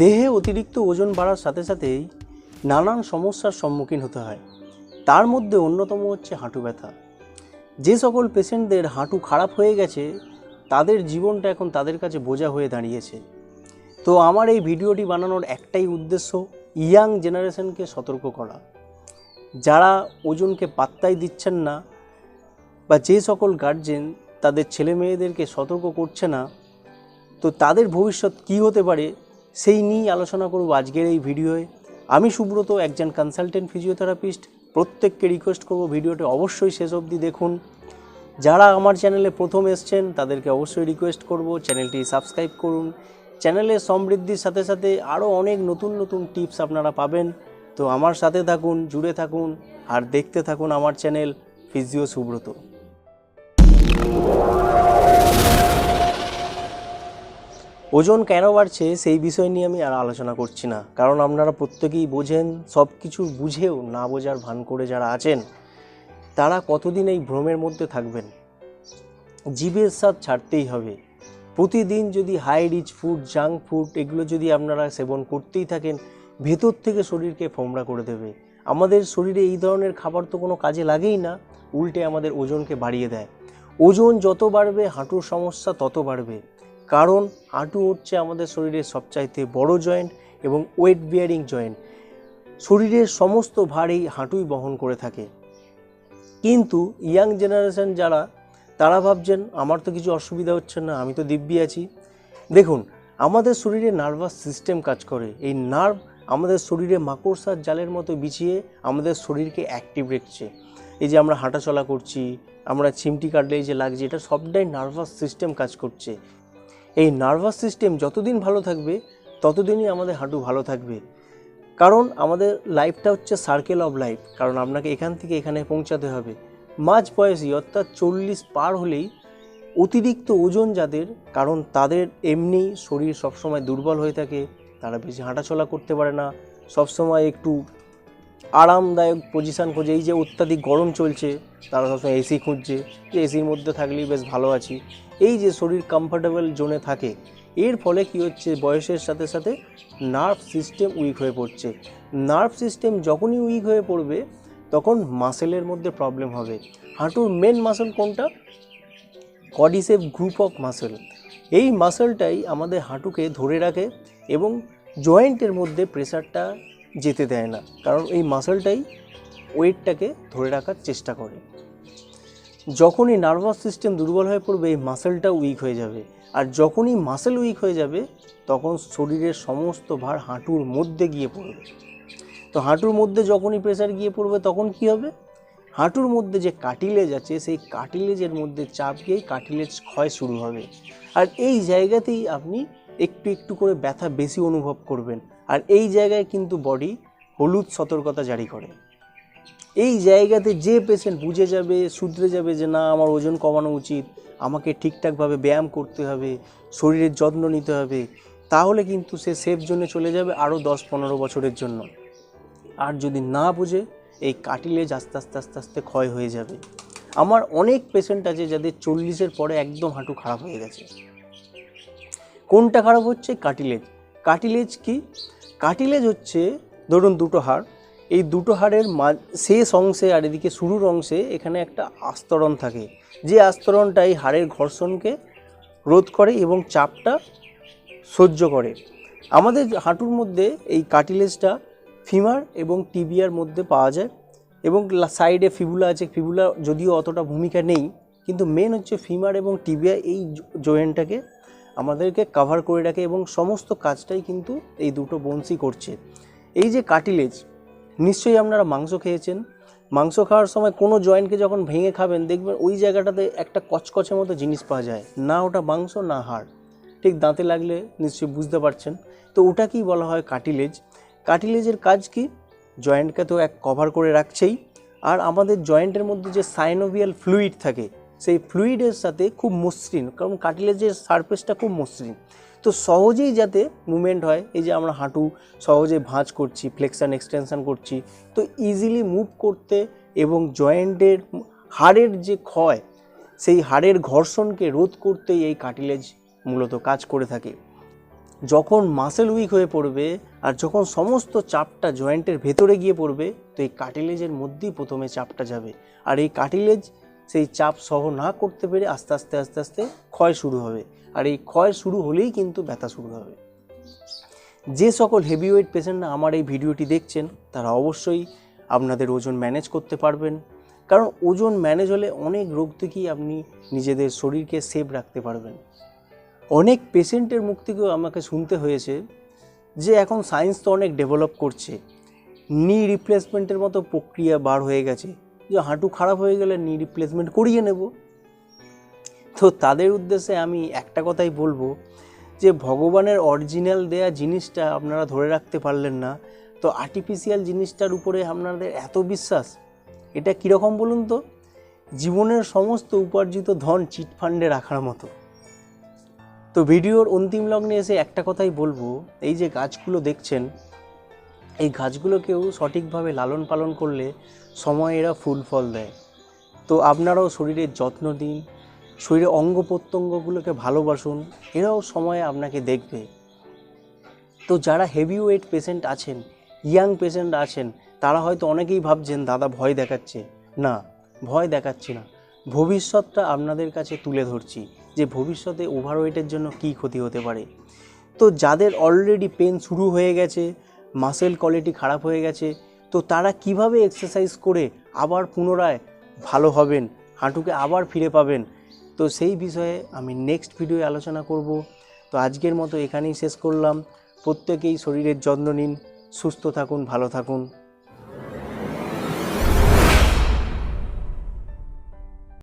দেহে অতিরিক্ত ওজন বাড়ার সাথে সাথেই নানান সমস্যার সম্মুখীন হতে হয়। তার মধ্যে অন্যতম হচ্ছে হাঁটু ব্যথা। যে সকল পেশেন্টদের হাঁটু খারাপ হয়ে গেছে, তাদের জীবনটা এখন তাদের কাছে বোঝা হয়ে দাঁড়িয়েছে। তো আমার এই ভিডিওটি বানানোর একটাই উদ্দেশ্য, ইয়াং জেনারেশনকে সতর্ক করা। যারা ওজনকে পাত্তাই দিচ্ছেন না বা যে সকল গার্জেন তাদের ছেলে মেয়েদেরকে সতর্ক করছে না, তো তাদের ভবিষ্যৎ কী হতে পারে সেই নিয়েই আলোচনা করব আজকের এই ভিডিওয়ে। আমি সুব্রত, একজন কনসালটেন্ট ফিজিওথেরাপিস্ট প্রত্যেককে রিকোয়েস্ট করব ভিডিওটি অবশ্যই শেষ অবধি দেখুন। যারা আমার চ্যানেলে প্রথম এসছেন, তাদেরকে অবশ্যই রিকোয়েস্ট করব চ্যানেলটি সাবস্ক্রাইব করুন। চ্যানেলের সমৃদ্ধির সাথে সাথে আরও অনেক নতুন নতুন টিপস আপনারা পাবেন। তো আমার সাথে থাকুন, জুড়ে থাকুন, আর দেখতে থাকুন আমার চ্যানেল ফিজিও সুব্রত। ওজন কেন বাড়ছে সেই বিষয় নিয়ে আমি আর আলোচনা করছি না। কারণ আপনারা প্রত্যেকেই বোঝেন, সব কিছু বুঝেও না বোঝার ভান করে যারা আছেন, তারা কতদিন এই ভ্রমের মধ্যে থাকবেন? জীবের স্বাদ ছাড়তেই হবে। প্রতিদিন যদি high rich food junk food এগুলো যদি আপনারা সেবন করতেই থাকেন, ভেতর থেকে শরীরকে ফোমরা করে দেবে। আমাদের শরীরে এই ধরনের খাবার তো কোনো কাজে লাগেই না, উল্টে আমাদের ওজনকে বাড়িয়ে দেয়। ওজন যত বাড়বে, হাঁটুর সমস্যা তত বাড়বে। কারণ হাঁটু হচ্ছে আমাদের শরীরের সবচাইতে বড় জয়েন্ট এবং ওয়েট বিয়ারিং জয়েন্ট শরীরের সমস্ত ভার এই হাঁটুই বহন করে থাকে। কিন্তু ইয়াং জেনারেশন যারা, তারা ভাবছেন, আমার তো কিছু অসুবিধা হচ্ছে না, আমি তো দিব্যি আছি। দেখুন, আমাদের শরীরে নার্ভাস সিস্টেম কাজ করে। এই নার্ভ আমাদের শরীরে মাকড়সার জালের মতো বিছিয়ে আমাদের শরীরকে অ্যাক্টিভ রেখেছে। এই যে আমরা হাঁটাচলা করছি, আমরা চিমটি কাটলে এই যে লাগছে, এটা সবটাই নার্ভাস সিস্টেম কাজ করছে। এই নার্ভাস সিস্টেম যতদিন ভালো থাকবে, ততদিনই আমাদের হাঁটু ভালো থাকবে। কারণ আমাদের লাইফটা হচ্ছে সার্কেল অফ লাইফ কারণ আপনাকে এখান থেকে এখানে পৌঁছাতে হবে। মাঝ বয়সী অর্থাৎ চল্লিশ পার হলেই অতিরিক্ত ওজন যাদের, কারণ তাদের এমনি শরীর সবসময় দুর্বল হয়ে থাকে, তারা বেশি হাঁটাচলা করতে পারে না। সবসময় একটু আরামদায়ক পজিশান খোঁজে, এই যে অত্যাধিক গরম চলছে, তারা সবসময় এসি খুঁজছে। যে এসির মধ্যে থাকলেই বেশ ভালো আছি। এই যে শরীর কমফোর্টেবল জোনে থাকে, এর ফলে কি হচ্ছে? বয়সের সাথে সাথে নার্ভ সিস্টেম উইক হয়ে পড়ছে। নার্ভ সিস্টেম যখনই উইক হয়ে পড়বে, তখন মাসেলের মধ্যে প্রবলেম হবে। হাঁটুর মেন মাসেল কোনটা? কডিসেভ গ্রুপ অফ মাসেল এই মাসেলটাই আমাদের হাঁটুকে ধরে রাখে এবং জয়েন্টের মধ্যে প্রেশারটা যেতে দেয় না। কারণ এই মাসেলটাই ওয়েটটাকে ধরে রাখার চেষ্টা করে। যখনই নার্ভাস সিস্টেম দুর্বল হয়ে পড়বে, এই মাসেলটা উইক হয়ে যাবে। আর যখনই মাসেল উইক হয়ে যাবে, তখন শরীরের সমস্ত ভার হাঁটুর মধ্যে গিয়ে পড়বে। তো হাঁটুর মধ্যে যখনই প্রেসার গিয়ে পড়বে, তখন কি হবে? হাঁটুর মধ্যে যে কাটিলেজ আছে, সেই কাটিলেজের মধ্যে চাপ গিয়েই কাটিলেজ ক্ষয় শুরু হবে। আর এই জায়গাতেই আপনি একটু একটু করে ব্যথা বেশি অনুভব করবেন। আর এই জায়গায় কিন্তু বডি হলুদ সতর্কতা জারি করে। এই জায়গাতে যে পেশেন্ট বুঝে যাবে, শুধরে যাবে যে, না, আমার ওজন কমানো উচিত, আমাকে ঠিকঠাকভাবে ব্যায়াম করতে হবে, শরীরের যত্ন নিতে হবে, তাহলে কিন্তু সে সেফ জোনে চলে যাবে আরও দশ পনেরো বছরের জন্য। আর যদি না বুঝে, এই কাটিলেজ আস্তে আস্তে আস্তে আস্তে ক্ষয় হয়ে যাবে। আমার অনেক পেশেন্ট আছে যাদের চল্লিশের পরে একদম হাঁটু খারাপ হয়ে গেছে। কোনটা খারাপ হচ্ছে? কাটিলেজ কাটিলেজ কি? কাটিলেজ হচ্ছে, ধরুন দুটো হাড় এই দুটো হাড়ের শেষ অংশে আর এদিকে শুরুর অংশে এখানে একটা আস্তরণ থাকে। যে আস্তরণটা এই হাড়ের ঘর্ষণকে রোধ করে এবং চাপটা সহ্য করে। আমাদের হাঁটুর মধ্যে এই কাটিলেজটা ফিমার এবং টিবিয়ার মধ্যে পাওয়া যায় এবং সাইডে ফিবুলা আছে। ফিবুলা যদিও অতটা ভূমিকা নেই, কিন্তু মেন হচ্ছে ফিমার এবং টিবিয়া এই জয়েন্টটাকে আমাদেরকে কভার করে রাখে এবং সমস্ত কাজটাই কিন্তু এই দুটো বনসি করছে। এই যে কাটিলেজ নিশ্চয়ই আপনারা মাংস খেয়েছেন। মাংস খাওয়ার সময় কোনো জয়েন্টকে যখন ভেঙে খাবেন, দেখবেন ওই জায়গাটাতে একটা কচকচের মতো জিনিস পাওয়া যায়। না ওটা মাংস, না হাড়। ঠিক দাঁতে লাগলে নিশ্চয়ই বুঝতে পারছেন। তো ওটাকেই বলা হয় কাটিলেজ কাটিলেজের কাজ কি? জয়েন্টকে তো এক কভার করে রাখছেই। আর আমাদের জয়েন্টের মধ্যে যে সাইনোভিয়াল ফ্লুইড থাকে, সেই ফ্লুইডের সাথে খুব মসৃণ। কারণ কাটিলেজের সারফেসটা খুব মসৃণ। তো সহজেই যাতে মুভমেন্ট হয়, এই যে আমরা হাঁটু সহজে ভাঁজ করছি ফ্লেকশন এক্সটেনশান করছি, তো ইজিলি মুভ করতে এবং জয়েন্টের হাড়ের যে ক্ষয়, সেই হাড়ের ঘর্ষণকে রোধ করতেই এই কাটিলেজ মূলত কাজ করে থাকে। যখন মাসেল উইক হয়ে পড়বে আর যখন সমস্ত চাপটা জয়েন্টের ভেতরে গিয়ে পড়বে, তো এই কাটিলেজের মধ্যেই প্রথমে চাপটা যাবে। আর এই কাটিলেজ সেই চাপ সহ না করতে পেরে আস্তে আস্তে আস্তে আস্তে ক্ষয় শুরু হবে। আর এই ক্ষয় শুরু হলেই কিন্তু ব্যথা শুরু হবে। যে সকল হেভিওয়েট পেশেন্টরা আমার এই ভিডিওটি দেখছেন, তারা অবশ্যই আপনাদের ওজন ম্যানেজ করতে পারবেন। কারণ ওজন ম্যানেজ হলে অনেক রোগ থেকেই আপনি নিজেদের শরীরকে সেভ রাখতে পারবেন। অনেক পেশেন্টের মুখ থেকেও আমাকে শুনতে হয়েছে যে এখন সায়েন্স তো অনেক ডেভেলপ করছে। নি রিপ্লেসমেন্টের মতো প্রক্রিয়া বার হয়ে গেছে। যে হাঁটু খারাপ হয়ে গেলে নি রিপ্লেসমেন্ট করিয়ে নেব। তো তাদের উদ্দেশ্যে আমি একটা কথাই বলব যে ভগবানের অরিজিনাল দেয়া জিনিসটা আপনারা ধরে রাখতে পারলেন না। তো আর্টিফিশিয়াল জিনিসটার উপরে আপনাদের এত বিশ্বাস, এটা কীরকম বলুন তো? জীবনের সমস্ত উপার্জিত ধন চিটফান্ডে রাখার মতো। তো ভিডিওর অন্তিম লগ্নে এসে একটা কথাই বলব, এই যে গাছগুলো দেখছেন, এই গাছগুলোকেও সঠিকভাবে লালন পালন করলে সময় এরা ফুল ফল দেয়। তো আপনারাও শরীরের যত্ন দিন শরীরের অঙ্গ প্রত্যঙ্গগুলোকে ভালোবাসুন, এরাও সময়ে আপনাকে দেখবে। তো যারা হেভি ওয়েট পেশেন্ট আছেন ইয়াং পেশেন্ট আছেন, তারা হয়তো অনেকেই ভাবছেন, দাদা, ভয় দেখাচ্ছে। না, ভয় দেখাচ্ছি না। ভবিষ্যৎটা আপনাদের কাছে তুলে ধরছি যে ভবিষ্যতে ওভারওয়েটের জন্য কী ক্ষতি হতে পারে। তো যাদের অলরেডি পেন শুরু হয়ে গেছে মাসেল কোয়ালিটি খারাপ হয়ে গেছে, তো তারা কীভাবে এক্সারসাইজ করে আবার পুনরায় ভালো হবেন, হাঁটুকে আবার ফিরে পাবেন তো সেই বিষয়ে আমি নেক্সট ভিডিওয়ে আলোচনা করব। তো আজকের মতো এখানেই শেষ করলাম। প্রত্যেকেই শরীরের যত্ন নিন, সুস্থ থাকুন, ভালো থাকুন।